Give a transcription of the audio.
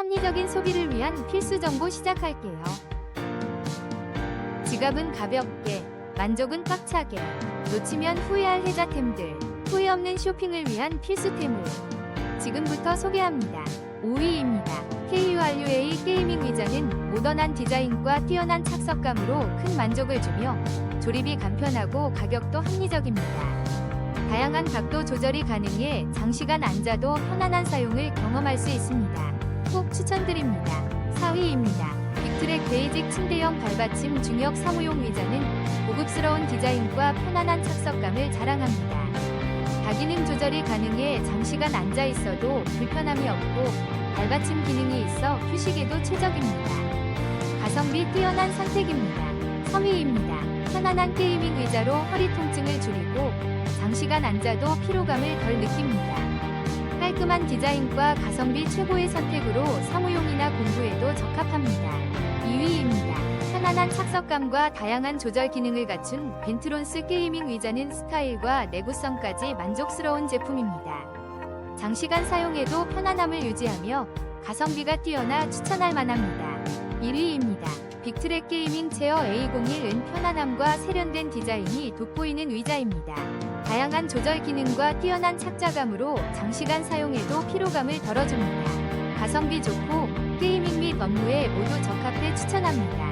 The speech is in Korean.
합리적인 소비를 위한 필수 정보 시작할게요. 지갑은 가볍게, 만족은 꽉차게, 놓치면 후회할 혜자템들, 후회 없는 쇼핑을 위한 필수템을 지금부터 소개합니다. 5위입니다. KURUA 게이밍 의자는 모던한 디자인과 뛰어난 착석감으로 큰 만족을 주며 조립이 간편하고 가격도 합리적입니다. 다양한 각도 조절이 가능해 장시간 앉아도 편안한 사용을 경험할 수 있습니다. 꼭 추천드립니다. 4위입니다. 빅트랙 베이직 침대형 발받침 중역 사무용 의자는 고급스러운 디자인과 편안한 착석감을 자랑합니다. 다기능 조절이 가능해 장시간 앉아 있어도 불편함이 없고 발받침 기능이 있어 휴식에도 최적입니다. 가성비 뛰어난 선택입니다. 3위입니다. 편안한 게이밍 의자로 허리 통증을 줄이고 장시간 앉아도 피로감을 덜 느낍니다. 깔끔한 디자인과 가성비 최고의 선택으로 사무용이나 공부에도 적합합니다. 2위입니다. 편안한 착석감과 다양한 조절 기능을 갖춘 벤트론스 게이밍 의자는 스타일과 내구성까지 만족스러운 제품입니다. 장시간 사용해도 편안함을 유지하며 가성비가 뛰어나 추천할 만합니다. 1위입니다. 빅트랙 게이밍 체어 A01은 편안함과 세련된 디자인이 돋보이는 의자입니다. 다양한 조절 기능과 뛰어난 착자감으로 장시간 사용해도 피로감을 덜어줍니다. 가성비 좋고 게이밍 및 업무에 모두 적합해 추천합니다.